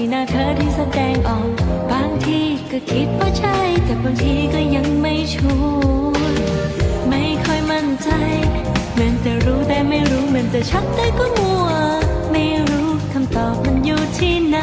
สีหน้าเธอที่แสดงออก บางทีก็คิดว่าใช่ แต่บางทีก็ยังไม่ชัวร์ไม่ค่อยมั่นใจเหมือนจะรู้แต่ไม่รู้เหมือนจะชัดแต่ก็มัว ไม่รู้คำตอบมันอยู่ที่ไหน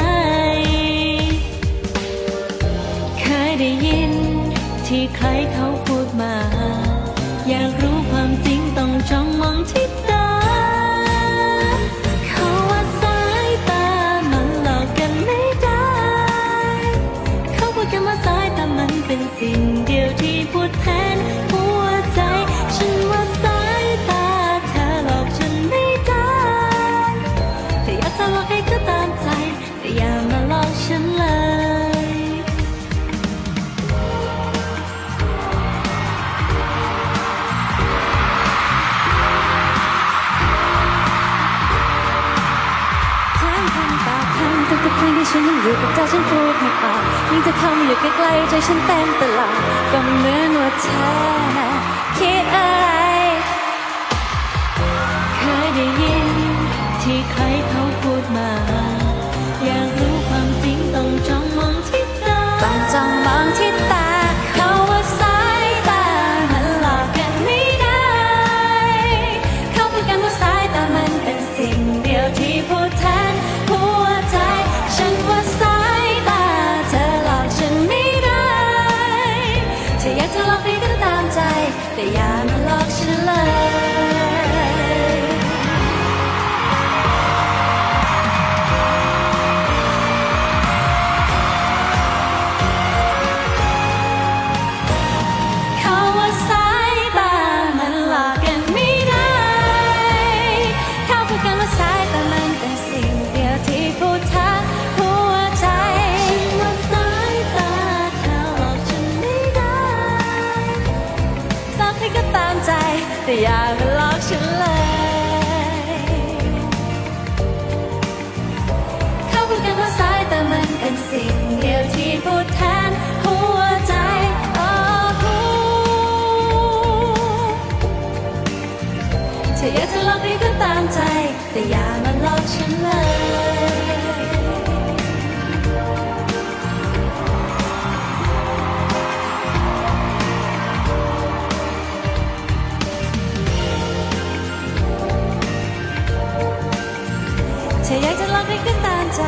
เขาพูดกันว่าสายตามันเป็นสิ่งเดียวที่พูดแทน ฉันยังอยู่กับใจฉันพูดไม่ออกยิ่งจะคำอยู่ใกล้ๆใจฉันเต้นตลอดก็เหมือนว่าเธอนะคิดอะไรเคยได้ยินที่ใครเขาพูดมา ก็ตามใจ แต่อย่ามาหลอกฉันเลย แต่อย่ามาหลอกฉันเลยเขาพูดกันว่าสายแต่มันเป็นสิ่งเดียวที่พูดแทนหัวใจโอ้โหเจะอยากจะหลอกดีก็ตามใจ แต่อย่ามาหลอกฉันเลย เธออยากจะลองให้กันตามใจ